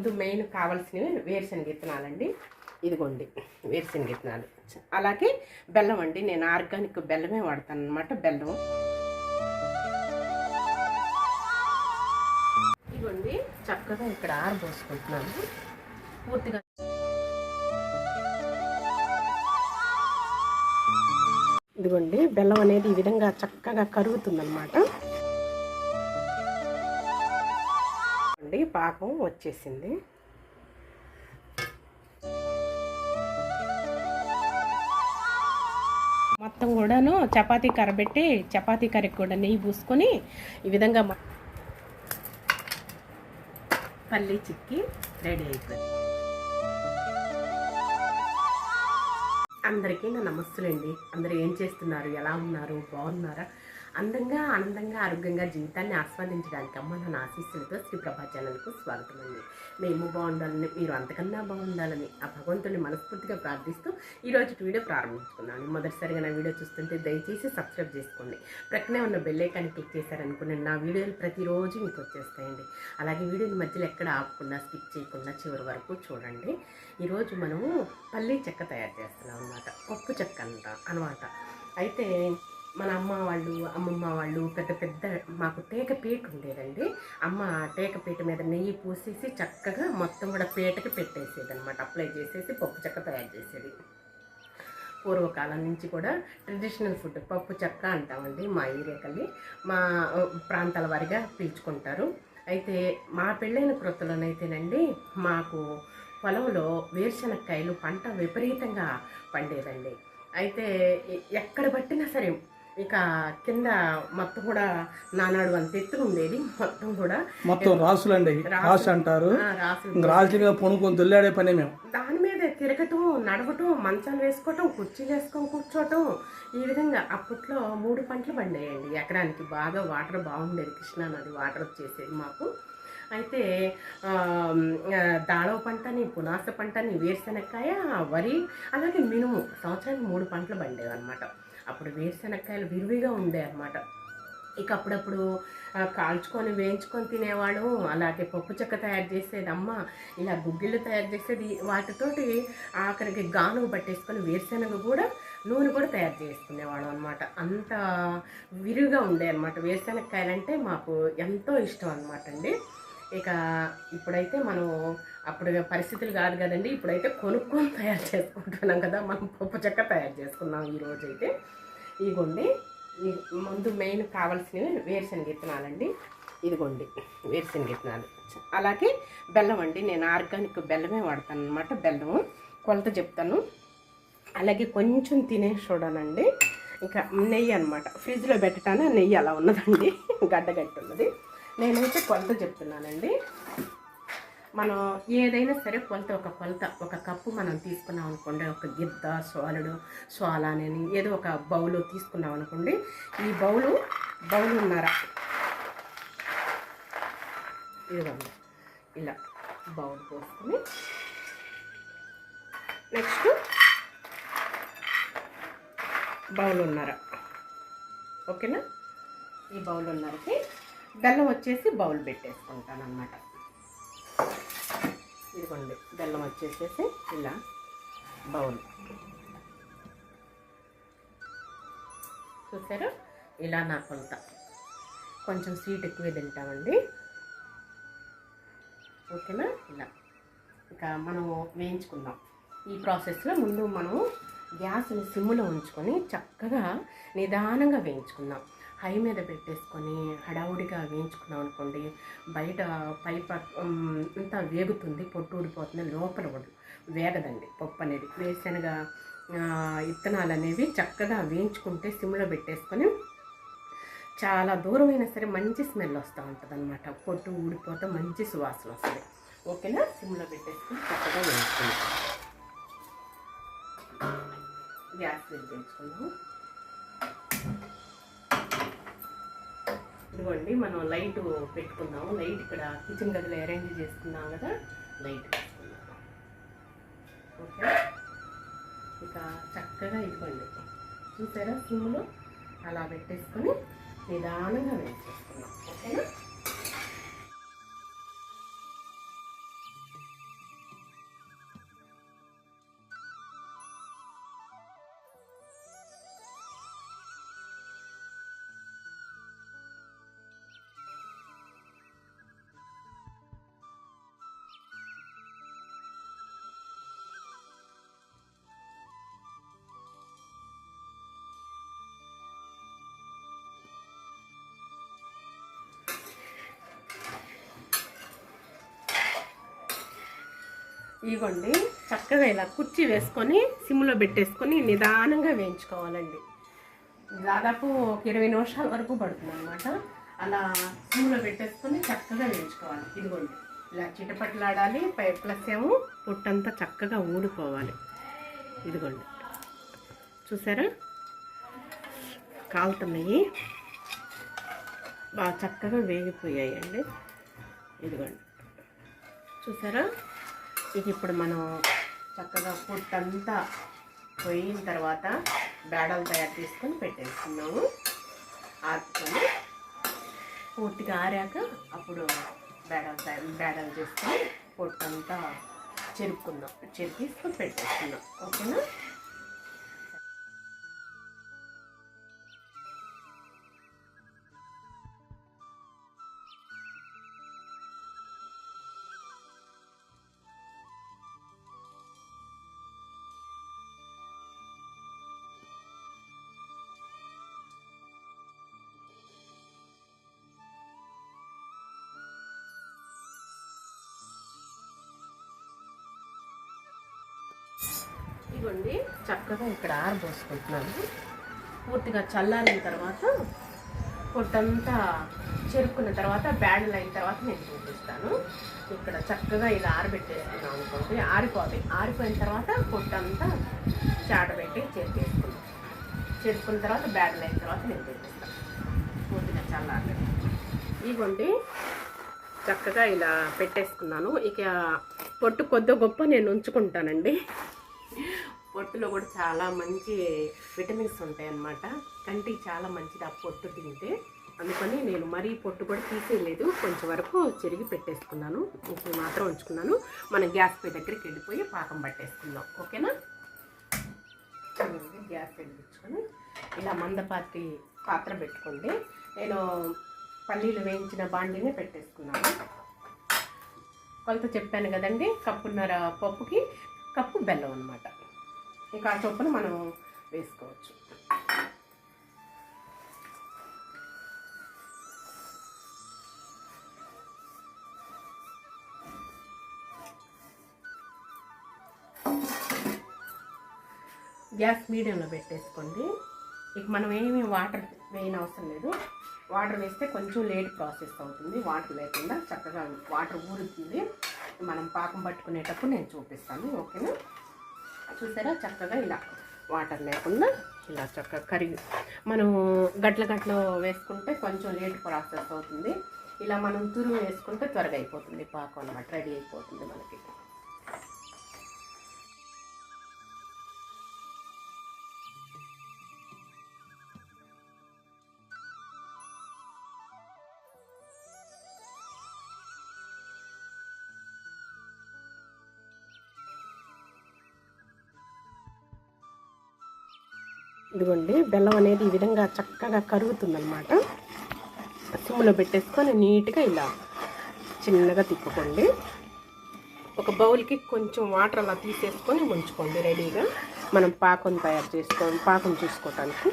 ముందు మెయిన్ కావాల్సినవి వేరుశనగ విత్తనాలండి. ఇదిగోండి వేరుశనగ విత్తనాలు. అలాగే బెల్లం అండి నేను ఆర్గానిక్ బెల్లమే వాడతాను అనమాట బెల్లం ఇదిగోండి చక్కగా ఇక్కడ ఆరబోసుకుంటున్నాను. పూర్తిగా ఇదిగోండి బెల్లం అనేది ఈ విధంగా చక్కగా కరుగుతుందనమాట చూడండి పాకం వచ్చేసింది. మొత్తం కూడాను చపాతీ కర్ర పెట్టి చపాతీ కర్రకి కూడా నెయ్యి పూసుకొని ఈ విధంగా పల్లి చిక్కి రెడీ అయిపోయింది. అందరికీ నా నమస్తులండి. అందరూ ఏం చేస్తున్నారు? ఎలా ఉన్నారు? బాగున్నారా? అందంగా ఆనందంగా ఆరోగ్యంగా జీవితాన్ని ఆస్వాదించడానికి అమ్మ నా ఆశీస్సులతో శ్రీ ప్రభా ఛానల్కు స్వాగతం అండి మేము బాగుండాలని మీరు అంతకన్నా బాగుండాలని ఆ భగవంతుని మనస్ఫూర్తిగా ప్రార్థిస్తూ ఈరోజు వీడియో ప్రారంభించుకున్నాను మొదటిసారిగా నా వీడియో చూస్తుంటే దయచేసి సబ్స్క్రైబ్ చేసుకోండి. ప్రక్కనే ఉన్న బెల్లైకాన్ని క్లిక్ చేశారనుకుని నా వీడియోలు ప్రతిరోజు మీకు వచ్చేస్తాయండి. అలాగే వీడియోని మధ్యలో ఎక్కడ ఆపకుండా స్కిప్ చేయకుండా చివరి వరకు చూడండి. ఈరోజు మనము పల్లీ చెక్క తయారు చేస్తున్నాం అనమాట పప్పు చెక్క అంట అనమాట అయితే మన అమ్మ వాళ్ళు అమ్మమ్మ వాళ్ళు పెద్ద పెద్ద మాకు టేక పీట ఉండేదండి. అమ్మ టేక పీట మీద నెయ్యి పూసేసి చక్కగా మొత్తం కూడా పీటకి పెట్టేసేది అనమాట అప్లై చేసేసి పప్పు చెక్క తయారు చేసేది. పూర్వకాలం నుంచి కూడా ట్రెడిషనల్ ఫుడ్ పప్పు చెక్క అంటామండి మా ఏరియాకల్లి. మా ప్రాంతాల వారిగా పిలుచుకుంటారు. అయితే మా పెళ్ళైన క్రొత్తలోనైతేనండి మాకు పొలంలో వేరుశనక్కాయలు పంట విపరీతంగా పండేదండి. అయితే ఎక్కడ పట్టినా సరే ఇక కింద మొత్తం కూడా నానాడు అంత ఎత్తు ఉండేది. మొత్తం కూడా మొత్తం రాసులండి. రాసు అంటారు. రాసులు. రాసుల మీద పొనుకొని దొల్లాడే పనే మేము. దాని మీద తిరగటం నడవటం మంచాలు వేసుకోవటం కుర్చీలు వేసుకొని కూర్చోవటం ఈ విధంగా అప్పట్లో మూడు పంటలు పండేయండి. ఎకరానికి బాగా వాటర్ బాగుండేది. కృష్ణా నది వాటర్ వచ్చేసేది మాకు. అయితే దాళవ పంటని పునాస పంటని వేరుశెనక్కాయ వరి అలాగే మినుము సంవత్సరానికి మూడు పంటలు పండేవన్నమాట. అప్పుడు వేరుశెనక్కాయలు విరివిగా ఉండే అనమాట ఇక అప్పుడప్పుడు కాల్చుకొని వేయించుకొని తినేవాడు అలాగే పప్పు చెక్క తయారు చేసేది అమ్మ ఇలా గుగ్గిళ్ళు తయారు చేసేది వాటితోటి ఆఖరికి గానుగు పట్టేసుకొని వేరుశెనగ కూడా నూనె కూడా తయారు చేసుకునేవాడు అనమాట అంత విరివిగా ఉండే అనమాట వేరుశనగకాయలు అంటే మాకు ఎంతో ఇష్టం అనమాట అండి. ఇక ఇప్పుడైతే మనం అప్పుడు పరిస్థితులు కాదు కదండి. ఇప్పుడైతే కొనుక్కొని తయారు చేసుకుంటున్నాం కదా. మనం పప్పు చెక్క తయారు చేసుకున్నాం ఈరోజు అయితే ఇదిగోండి ఈ ముందు మెయిన్ కావాల్సినవి వేరుశనగ విత్తనాలండి. ఇదిగోండి వేరుశనగ విత్తనాలు. అలాగే బెల్లం అండి. నేను ఆర్గానిక్ బెల్లమే వాడతాను అనమాట బెల్లము. కొలత చెప్తాను. అలాగే కొంచెం తినే చూడనండి. ఇంకా నెయ్యి అనమాట ఫ్రిడ్జ్లో పెట్టటాన? నెయ్యి అలా ఉన్నదండి. గడ్డగట్టి ఉన్నది. నేనైతే కొలత చెప్తున్నానండి. మనం ఏదైనా సరే కొలత ఒక కొలత ఒక కప్పు మనం తీసుకున్నాం అనుకోండి ఒక గిద్ద సోలుడు సోలా అని ఏదో ఒక బౌలు తీసుకున్నాం అనుకోండి ఈ బౌలు బౌలు ఉన్నార? ఇదిగోండి. ఇలా బౌల్ పోసుకుని నెక్స్ట్ బౌల్ ఉన్నారా? ఓకేనా? ఈ బౌల్ ఉన్నరకి బెల్లం వచ్చేసి బౌల్ పెట్టేసుకుంటాను అనమాట ఇదిగోండి బెల్లం వచ్చేసేసి ఇలా బౌల్. చూసారు? ఇలా నా కొలత. కొంచెం స్వీట్ ఎక్కువ తింటామండి. ఓకేనా? ఇలా. ఇంకా మనం వేయించుకుందాం. ఈ ప్రాసెస్లో ముందు మనం గ్యాస్ని సిమ్లో ఉంచుకొని చక్కగా నిదానంగా వేయించుకుందాం. హై మీద పెట్టేసుకొని హడావుడిగా వేయించుకున్నాం అనుకోండి బయట పై అంతా వేగుతుంది పొట్టు ఊడిపోతుంది లోపల ఉడ- వేగదండి పప్పు అనేది. వేరుశనగ ఇత్తనాలు అనేవి చక్కగా వేయించుకుంటే సిమ్లో పెట్టేసుకొని చాలా దూరమైనా సరే మంచి స్మెల్ వస్తూ ఉంటుంది అనమాట పొట్టు ఊడిపోతే మంచి సువాసన వస్తుంది. ఓకేనా? సిమ్లో పెట్టేసుకుని చక్కగా వేయించుకుంటాం గ్యాస్ వెలిగించుకుందాం ఇదిగోండి మనం లైట్ పెట్టుకుందాం లైట్ ఇక్కడ కిచెన్ గదిలో అరేంజ్ చేసుకున్నాం కదా లైట్ పెట్టుకుందాం ఓకే? ఇక చక్కగా ఇవ్వండి చూసారా? సిమ్లో అలా పెట్టేసుకొని నిదానంగా వేసేసుకున్నాం ఓకేనా? ఇగోండి చక్కగా ఇలా కుర్చీ వేసుకొని సిమ్లో పెట్టేసుకొని నిదానంగా వేయించుకోవాలండి. దాదాపు ఒక ఇరవై నిమిషాల వరకు పడుతుంది అనమాట అలా సిమ్లో పెట్టేసుకొని చక్కగా వేయించుకోవాలి. ఇదిగోండి ఇలా చిటపట్లాడాలి పై ప్లస్ ఏమో పుట్టంతా చక్కగా ఊడిపోవాలి ఇదిగోండి చూసారా? కాలుతున్నాయి. బాగా చక్కగా వేగిపోయాయి అండి ఇదిగోండి చూసారా? ఇది ఇప్పుడు మనం చక్కగా పుట్టంతా పోయిన తర్వాత బేడలు తయారు చేసుకొని పెట్టేసుకున్నాము ఆపుకొని పూర్తిగా ఆరాక అప్పుడు బేడలు తయారు బేడలు చేసుకొని పొట్టంతా చెరుపుకుందాం చెరిపేసుకొని పెట్టేసుకుందాం. ఓకేనా? ఇవ్వండి చక్కగా ఇక్కడ ఆరబోసుకుంటున్నాను పూర్తిగా చల్లారిన తర్వాత పొట్టంతా చెరుక్కున్న తర్వాత బ్యాండ్లు అయిన తర్వాత నేను చూపిస్తాను. ఇక్కడ చక్కగా ఇలా ఆరబెట్టేసుకున్నాం అనుకోండి. ఆరిపోతాయి ఆరిపోయిన తర్వాత పొట్టంతా చాటబెట్టి చెరిపేసుకున్నాం చెరుకున్న తర్వాత బ్యాండ్లు అయిన తర్వాత నేను చూపిస్తాను పూర్తిగా చల్లారి ఇవ్వండి చక్కగా ఇలా పెట్టేసుకున్నాను. ఇక పొట్టు కొద్ది గొప్ప నేను ఉంచుకుంటానండి. పొట్టులో కూడా చాలా మంచి విటమిన్స్ ఉంటాయి అన్నమాట కంటికి చాలా మంచిది ఆ పొట్టు తింటే. అందుకని నేను మరీ పొట్టు కూడా తీసేయలేదు. కొంచెం వరకు చెరిగి పెట్టేసుకున్నాను. ఇప్పుడు మాత్రం ఉంచుకున్నాను. మనం గ్యాస్ పై దగ్గరికి వెళ్ళిపోయి పాకం పట్టేసుకుందాం. ఓకేనా? గ్యాస్ వెలిగించుకొని ఇలా మందపాతి పాత్ర పెట్టుకోండి. నేను పల్లీలు వేయించిన బాండీనే పెట్టేసుకున్నాను. కొలత చెప్పాను కదండి కప్పున్నర పప్పుకి కప్పు బెల్లం అనమాట ఇంకా ఆ చొప్పున మనం వేసుకోవచ్చు. గ్యాస్ మీడియంలో పెట్టేసుకోండి. ఇక మనం ఏమీ వాటర్ వేయని అవసరం లేదు. వాటర్ వేస్తే కొంచెం లేట్ ప్రాసెస్ అవుతుంది. వాటర్ లేకుండా చక్కగా వాటర్ ఊరుతుంది. మనం పాకం పట్టుకునేటప్పుడు నేను చూపిస్తాను. ఓకేనా? చూసారా? చక్కగా ఇలా వాటర్ లేకుండా ఇలా చక్కగా కరిగి మనం గట్ల గట్లో వేసుకుంటే కొంచెం లేట్ ప్రాసెస్ అవుతుంది. ఇలా మనం తురుము వేసుకుంటే త్వరగా అయిపోతుంది. పాకం అనమాట రెడీ అయిపోతుంది మనకి. ఇదిగోండి బెల్లం అనేది ఈ విధంగా చక్కగా కరుగుతుందన్నమాట. సిమ్లో పెట్టేసుకొని నీట్గా ఇలా చిన్నగా తిప్పుకోండి. ఒక బౌల్కి కొంచెం వాటర్ అలా తీసేసుకొని ఉంచుకోండి రెడీగా. మనం పాకం తయారు చేసుకో పాకం చూసుకోవటానికి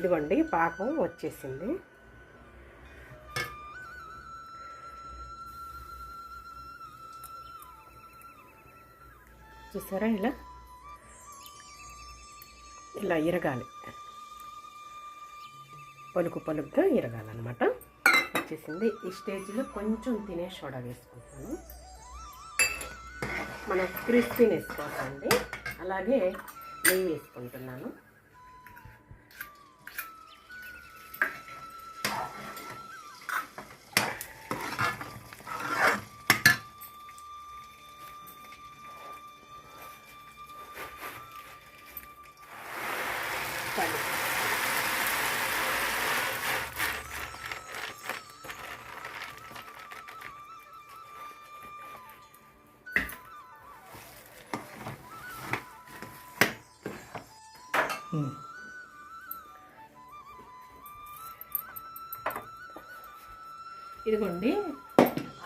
ఇదిగోండి పాకం వచ్చేసింది. చూసారా ఇలా? ఇలా ఇరగాలి. పలుకు పలుకుగా ఇరగాలన్నమాట. వచ్చేసింది. ఈ స్టేజ్లో కొంచెం తినే సోడా వేసుకుంటాను. మనం క్రిస్పీనెస్ కోసం అండి. అలాగే నెయ్యి వేసుకుంటున్నాను. ఇదిగోండి.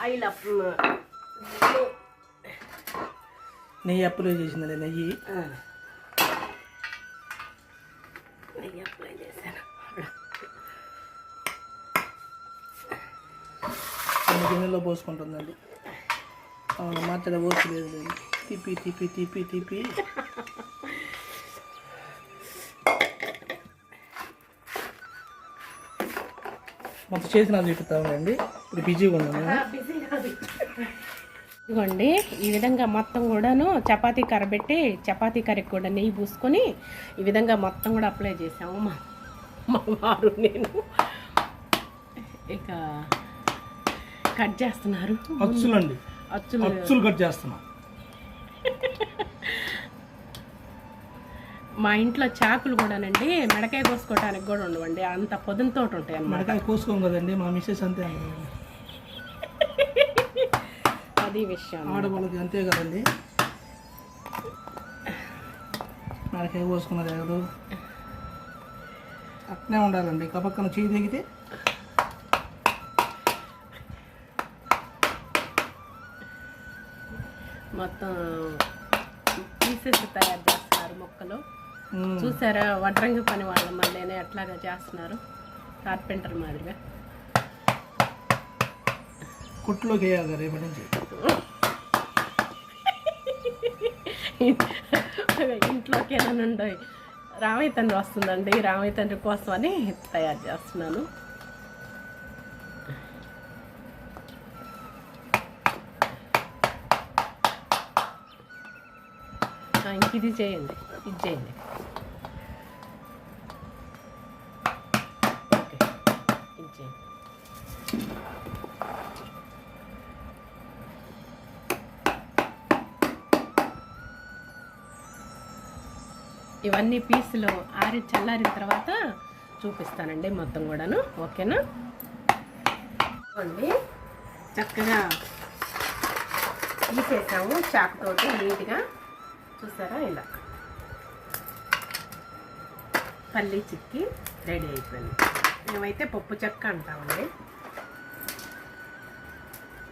ఆయిల్ అప్ నెయ్యి అప్లై చేసిందండి నెయ్యి. నెయ్యి అప్లై చేశాను. కొన్ని గిన్నెలో పోసుకుంటుందండి. అవును మాట్లాడ పోసలేదు లేదు. తిప్పి తిప్పి తిప్పి తిప్పి. మొత్తం చేసిన చూపిస్తా ఉండండి ఇప్పుడు బిజీగా ఉన్నాను బిజీ కాదు. ఇదిగోండి ఈ విధంగా మొత్తం కూడాను చపాతీ కర్ర పెట్టి చపాతీ కర్రకి కూడా నెయ్యి పూసుకొని ఈ విధంగా మొత్తం కూడా అప్లై చేసాము మా మా వారు నేను. ఇక కట్ చేస్తున్నారు. అచ్చులండి. అచ్చులు. అచ్చులు కట్ చేస్తున్నా. మా ఇంట్లో చాకులు కూడానండి మెడకాయ కోసుకోవడానికి కూడా ఉండవండి. అంత పొదంతో ఉంటాయి మెడకాయ కోసుకోం కదండి మా మిస్సెస్ అంతే. అది విషయం. ఆడవాళ్ళకి అంతే కదండి. మెడకాయ కోసుకున్నది ఎగదు అట్నే ఉండాలండి కపక్కన చేయి దిగితే మొత్తం పీసెస్ తయారు చేస్తున్నారు మొక్కలు. చూసారా? వడ్రంగి పని వాళ్ళ మళ్ళీనే ఎట్లాగా చేస్తున్నారు. కార్పెంటర్ మాదిరిగా. కుట్టులోకి వేయాలి రేపటి నుంచి. ఇంట్లోకి ఏదైనా రామయ్య తండ్రి వస్తుందండి. రామయ్య తండ్రి కోసం అని తయారు చేస్తున్నాను. ఇంక ఇది చేయండి. ఇది చేయండి. ఇవన్నీ పీసులు ఆరి చల్లారిన తర్వాత చూపిస్తానండి మొత్తం కూడాను ఓకేనా? అండి చక్కగా తీసేసాము చాకుతోటి నీట్గా. చూసారా ఇలా? పల్లి చిక్కి రెడీ అయిపోయింది. మేమైతే పప్పు చెక్క అంటామండి.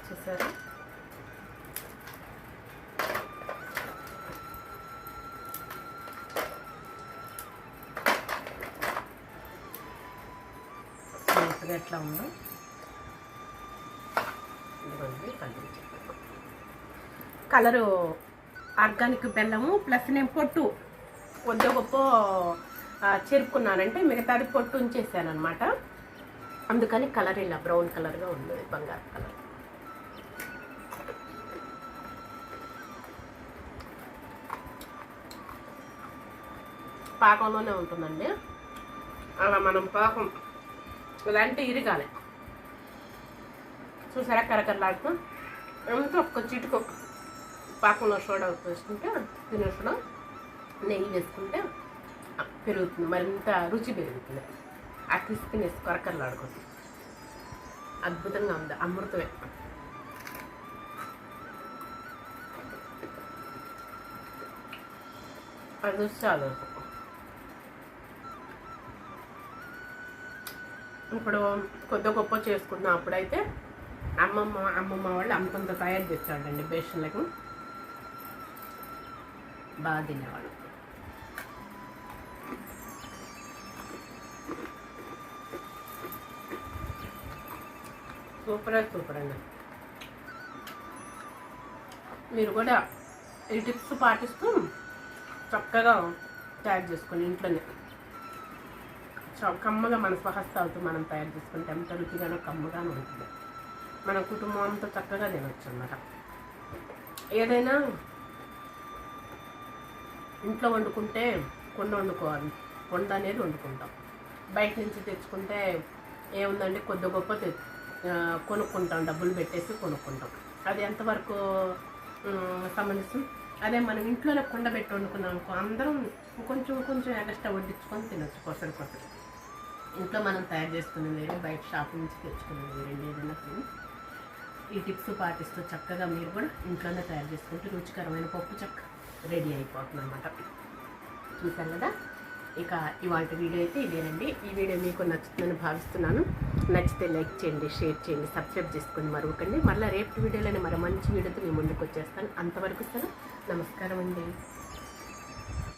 చూసారా? స్మూత్గా ఎట్లా ఉందో. ఇదిగోండి కలరు ఆర్గానిక్ బెల్లము ప్లస్ నేను పొట్టు కొద్ది గొప్ప చెరుపుకున్నానంటే మిగతాది పొట్టు ఉంచేసాను అనమాట అందుకని కలర్ ఇలా బ్రౌన్ కలర్గా ఉంది బంగారు కలర్. పాకంలోనే ఉంటుందండి. అలా మనం పాకం ఇలాంటి ఇరగాలి చూసారా కరకరలాడుతూ? ఎంత ఒక్క చిటుకు పాకంలో సోడా వేసుకుంటే తినేసడం నెయ్యి వేసుకుంటే పెరుగుతుంది. మరింత రుచి పెరుగుతుంది. ఆ క్రిస్పీనెస్ కరకరలాడుకోండి అద్భుతంగా ఉంది. అమృతమే. అది చాలు. ఇప్పుడు కొద్ది గొప్ప చేసుకుంటున్నాం అప్పుడైతే అమ్మమ్మ అమ్మమ్మ వాళ్ళు అంతంత తయారు చేస్తాడండి బేషన్లకు. బాగా తినేవాళ్ళు. సూపర్ సూపర్ అండి. మీరు కూడా ఈ టిప్స్ పాటిస్తూ చక్కగా తయారు చేసుకోండి ఇంట్లోనే. కమ్మగా మన స్వహస్తాలతో మనం తయారు చేసుకుంటే ఎంత రుచిగానో కమ్మగానో ఉంటుంది మన కుటుంబం అంతా చక్కగా తినవచ్చు అన్నమాట ఏదైనా ఇంట్లో వండుకుంటే కొండ వండుకోవాలి. కొండ అనేది వండుకుంటాం. బయట నుంచి తెచ్చుకుంటే ఏముందంటే కొద్ది గొప్ప కొనుక్కుంటాం. డబ్బులు పెట్టేసి కొనుక్కుంటాం. అది ఎంతవరకు ఉమ్, సంబంధిస్తుంది? అదే మనం ఇంట్లోనే కొండ పెట్టి వండుకున్నాం అనుకో అందరం కొంచెం కొంచెం ఎక్స్ట్రా వడ్డించుకొని తినొచ్చు కొసరు కొసరు ఇంట్లో మనం తయారు చేసుకునేది వేరే బయట షాప్ నుంచి తెచ్చుకునేది వేరే ఏదైనా తిని ఈ టిప్స్ పాటిస్తూ చక్కగా మీరు కూడా ఇంట్లోనే తయారు చేసుకుంటే రుచికరమైన పప్పు చక్క రెడీ అయిపోతుంది అనమాట చూసారు కదా? ఇక ఇవాళ వీడియో అయితే ఇదేనండి. ఈ వీడియో మీకు నచ్చుతుందని భావిస్తున్నాను. నచ్చితే లైక్ చేయండి షేర్ చేయండి సబ్స్క్రైబ్ చేసుకొని మరొకండి. మళ్ళీ రేపు వీడియోలోనే మరి మంచి వీడియోతో మీ ముందుకు వచ్చేస్తాను. అంతవరకు సరే నమస్కారం అండి.